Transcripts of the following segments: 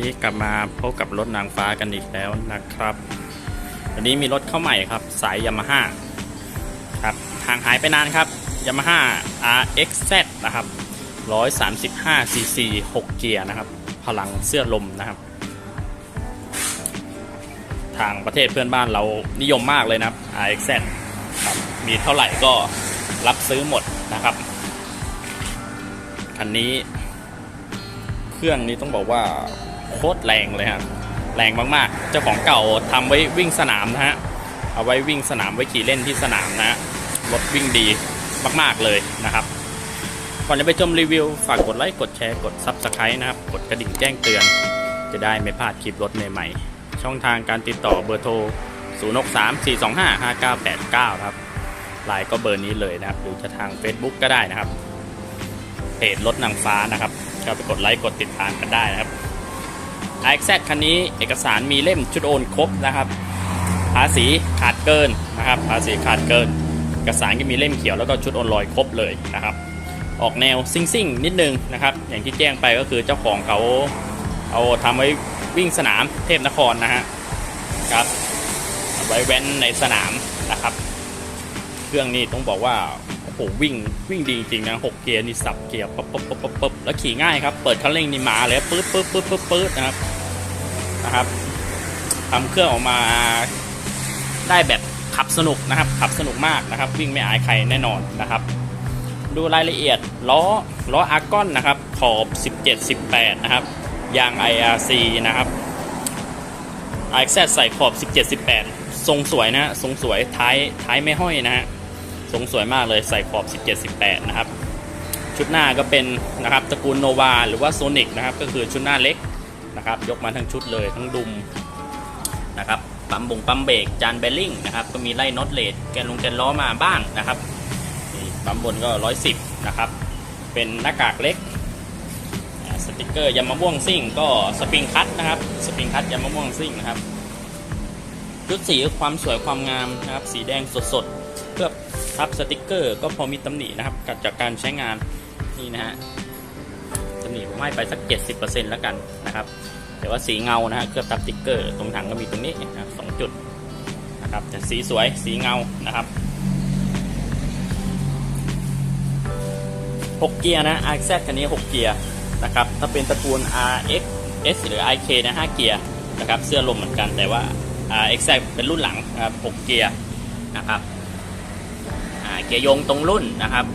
นี้กลับมาพบกับรถนางฟ้ากันอีกแล้วนะครับ วันนี้มีรถเข้าใหม่ครับ สายยามาฮ่าครับห่างหายไปนานครับยามาฮ่า RXZ นะครับ135 cc 6 เกียร์นะครับ พลังเสื้อลมนะครับ ทางประเทศเพื่อนบ้านเรานิยมมากเลยนะครับ RXZ ครับมีเท่าไหร่ก็รับซื้อหมดนะครับคันนี้ เครื่องนี้ต้องบอกว่า โคตรแรงเลยครับแรงมากๆ เจ้าของเก่าทำไว้วิ่งสนามนะฮะเอาไว้วิ่งสนามไว้ขี่เล่นที่สนามนะฮะรถวิ่งดีมากๆเลยนะครับก่อนจะไปชมรีวิวฝากกดไลค์กดแชร์กด Subscribe นะครับกดกระดิ่งแจ้งเตือน จะได้ไม่พลาดคลิปรถใหม่ๆช่องทางการติดต่อเบอร์โทร 0 6 3 4 2 5 5 9 8 9 ครับไลน์ก็เบอร์นี้เลยนะครับ หรือจะทาง Facebook ก็ได้นะครับเพจรถนางฟ้านะครับก็ไปกดไลค์กดติดตามกันได้นะครับ RX คันนี้เอกสารมีเล่มชุดโอนครบนะครับ ภาษีขาดเกินนะครับ ภาษีขาดเกิน เอกสารก็มีเล่มเขียวแล้วก็ชุดโอนลอยครบเลยนะครับ ออกแนวซิ่งซิ่งนิดนึงนะครับ อย่างที่แจ้งไปก็คือเจ้าของเขาเอาทำไว้วิ่งสนามเทพนครนะฮะครับไว้แว้นในสนามนะครับ เครื่องนี้ต้องบอกว่าโอ้โหวิ่งวิ่งดีจริงๆนะหกเกียร์นี่สับเกียร์ปุ๊บปุ๊บปุ๊บปุ๊บปุ๊บแล้วขี่ง่ายครับ เปิดคันเร่งนี่มาเลยปื๊ดปื๊ดปื๊ดปื๊ดปื๊ดนะครับ นะครับทำเครื่องออกมาได้แบบขับสนุกนะครับ ขับสนุกมากนะครับ วิ่งไม่อายใครแน่นอนนะครับ ดูรายละเอียดล้อล้ออาร์กอนนะครับ ขอบ 17 18 นะครับ ยาง IRC นะครับ RXZ ใส่ขอบ 17 18 ทรงสวยนะฮะทรงสวยท้ายท้ายไม่ห้อยนะฮะทรงสวยมากเลยใส่ขอบ 17 18 นะครับ ชุดหน้าก็เป็นนะครับตระกูลโนวาหรือว่าโซนิกนะครับ ก็คือชุดหน้าเล็ก นะครับ ยกมาทั้งชุดเลยทั้งดุมนะครับ ปั๊มบงปั๊มเบรกจานเบลลิงนะครับ ก็มีไล่น็อตเลดแกนลงแกนล้อมาบ้างนะครับปั๊มบนก็ 110 นะครับ เป็นหน้ากากเล็ก สติกเกอร์ยามาม่วงซิ่ง ก็สปริงคัตนะครับ สปริงคัตยามาม่วงซิ่งนะครับ ชุดสีความสวยความงามนะครับ สีแดงสดๆ เพื่อทับสติกเกอร์ ก็พอมีตำหนินะครับกับจากการใช้งานนี่นะฮะ หนิผมให้ไปสัก 70%แล้วกันนะครับ แต่ว่าสีเงานะฮะเคลือบทับติ๊กเกอร์ตรงถังก็มีตรงนี้นะสองจุดนะครับแต่สีสวยสีเงานะครับ6เกียร์นะ RX คันนี้6เกียร์นะครับถ้าเป็นตระกูล RX S หรือ IK นะ5เกียร์นะครับเสื้อลมเหมือนกันแต่ว่า RX เป็นรุ่นหลังนะครับ6เกียร์นะครับเกียร์ยงตรงรุ่นนะครับ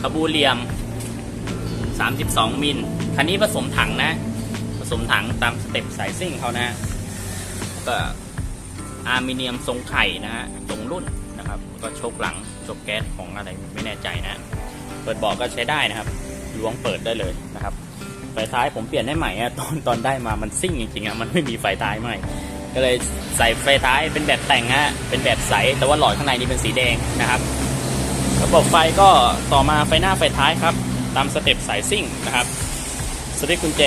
คาบูเรียม 32 มิล คันนี้ผสมถังนะ ผสมถังตามสเต็ปสายซิ่งเขานะก็อาร์มิเนียมทรงไข่นะฮะตรงรุ่นนะครับแล้วก็โชกหลังโชกแก๊สของอะไรไม่แน่ใจนะ เปิดบอกก็ใช้ได้นะครับล้วงเปิดได้เลยนะครับไฟท้ายผมเปลี่ยนให้ใหม่อะตอนตอนได้มามันซิ่งจริงๆอะมันไม่มีไฟท้ายใหม่ ก็เลยใส่ไฟท้ายเป็นแบบแต่งฮะเป็นแบบใสแต่ว่าหลอดข้างในนี่เป็นสีแดงนะครับระบบไฟก็ต่อมาไฟหน้าไฟท้ายครับ ตามสเต็ปสายซิ่งนะครับสวิตช์กุญแจ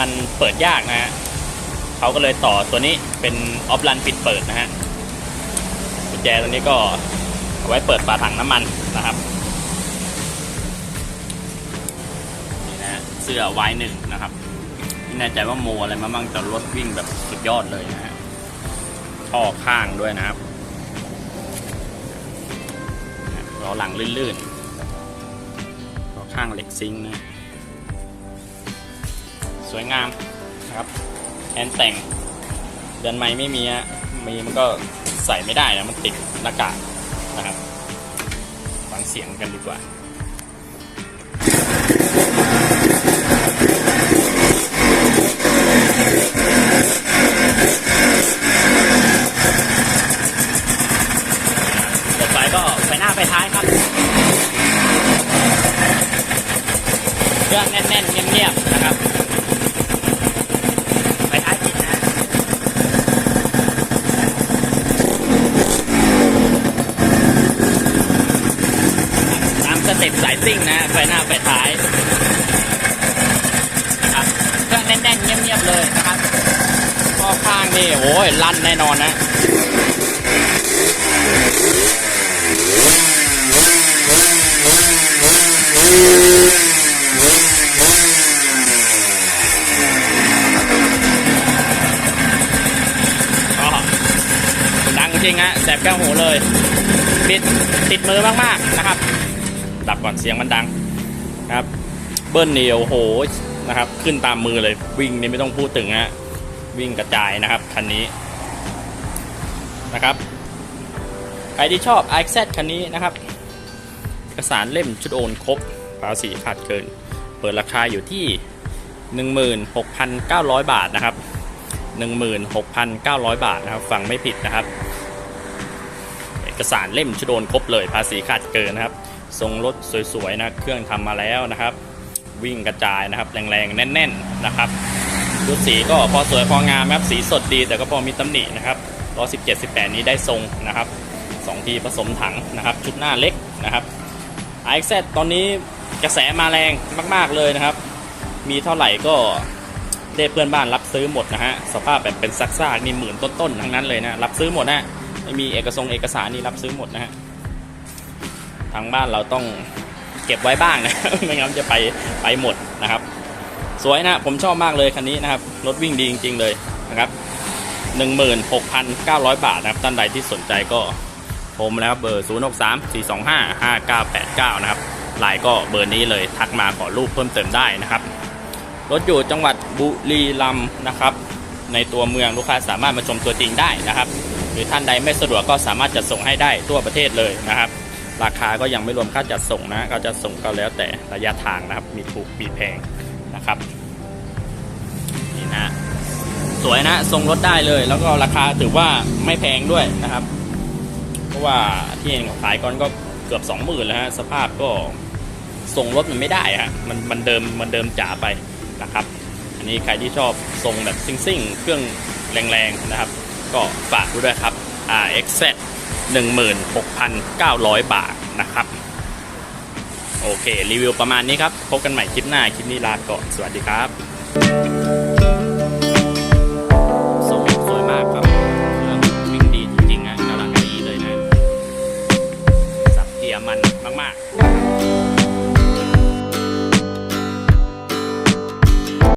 มันเปิดยากนะฮะเขาก็เลยต่อตัวนี้เป็นออฟลันปิดเปิดนะฮะกุญแจตัวนี้ก็เอาไว้เปิดฝาถังน้ำมันนะครับนี่นะเสื้อวายหนึ่งนะครับไม่แน่ใจว่าโมอะไรมาบ้างแต่รถวิ่งแบบสุดยอดเลยนะฮะท่อข้างด้วยนะครับล้อหลังลื่นๆ ข้างเหล็กซิงนะสวยงามนะครับแอนแต่งเดือนใหม่ไม่มีฮะมีมันก็ใส่ไม่ได้นะมันติดหน้ากากนะครับฟังเสียงกันดีกว่าไปก็ไฟหน้าไฟท้ายครับ เครื่องแน่นๆเงียบๆนะครับไฟท้ายติดนะตามสเต็ปสายซิ่งนะไฟหน้าไฟท้ายนะครับเครื่องแน่นๆเงียบๆเลยนะครับข้อข้างนี่โอ้ยลั่นแน่นอนนะ ค จริงฮะแสบแก้วหูเลยปิดติดมือมาก ๆ นะครับ ดับก่อนเสียงมันดังนะครับ เบิ้ลเหนี่โอ้โหนะครับ ขึ้นตามมือเลยวิ่งนี่ไม่ต้องพูดถึงฮะวิ่งกระจายนะครับคันนี้นะครับใครที่ชอบ i x คันนี้นะครับเอกสารเล่มชุดโอนครบภาษีขาดเกิน เปิดราคาอยู่ที่ 16,900 บาทนะครับ 16,900 บาทนะครับ ฟังไม่ผิดนะครับ อกสารเล่มชุดโอนครบเลยภาษีขาดเกินนะครับ ทรงรถสวยๆนะเครื่องทำมาแล้วนะครับ วิ่งกระจายนะครับ แรงๆแน่น ๆนะครับชุดสีก็พอสวยพองามครับสีสดดีแต่ก็พอมีตำหนินะครับล้อ17 18นี้ได้ทรงนะครับสองทีผสมถังนะครับ ชุดหน้าเล็กนะครับ i x ตอนนี้กระแสมาแรงมาก ๆเลยนะครับ มีเท่าไหร่ก็ได้เพื่อนบ้านรับซื้อหมดนะฮะสภาพแบบเป็นซักซากนี่หมื่นต้นๆทั้งนั้นเลยนะรับซื้อหมดนะ ม่มีเอกสงเอกสารนี่รับซื้อหมดนะฮะทางบ้านเราต้องเก็บไว้บ้างนะไม่งั้นจะไปไปหมดนะครับ สวยนะผมชอบมากเลยคันนี้นะครับรถวิ่งดีจริง ๆเลยนะครับ16,900 บาทนะครับท่านใดที่สนใจก็โทรมานะครับเบอร์ 0 6 3 4 2 5 5 9 8 9 นะครับไลน์ก็เบอร์นี้เลยทักมาขอรูปเพิ่มเติมได้นะครับ รถอยู่จังหวัดบุรีรัมย์นะครับ ในตัวเมืองลูกค้าสามารถมาชมตัวจริงได้นะครับ หรือท่านใดไม่สะดวกก็สามารถจัดส่งให้ได้ทั่วประเทศเลยนะครับ ราคาก็ยังไม่รวมค่าจัดส่งนะก็จะส่งก็แล้วแต่ระยะทางนะครับ มีถูกมีแพงนะครับนี่นะสวยนะทรงรถได้เลย แล้วก็ราคาถือว่าไม่แพงด้วยนะครับ เพราะว่าที่เห็นขายก่อนก็เกือบ20,000แล้วฮะสภาพก็ทรงรถมันไม่ได้ฮะมันมันเดิมมันเดิมจ๋าไปนะครับ อันนี้ใครที่ชอบทรงแบบซิ่งๆ เครื่องแรงๆนะครับ ก็ฝากด้วยครับ RXZ 16,900 บาทนะครับ โอเค รีวิวประมาณนี้ครับ พบกันใหม่คลิปหน้า คลิปนี้ลาก่อน สวัสดีครับ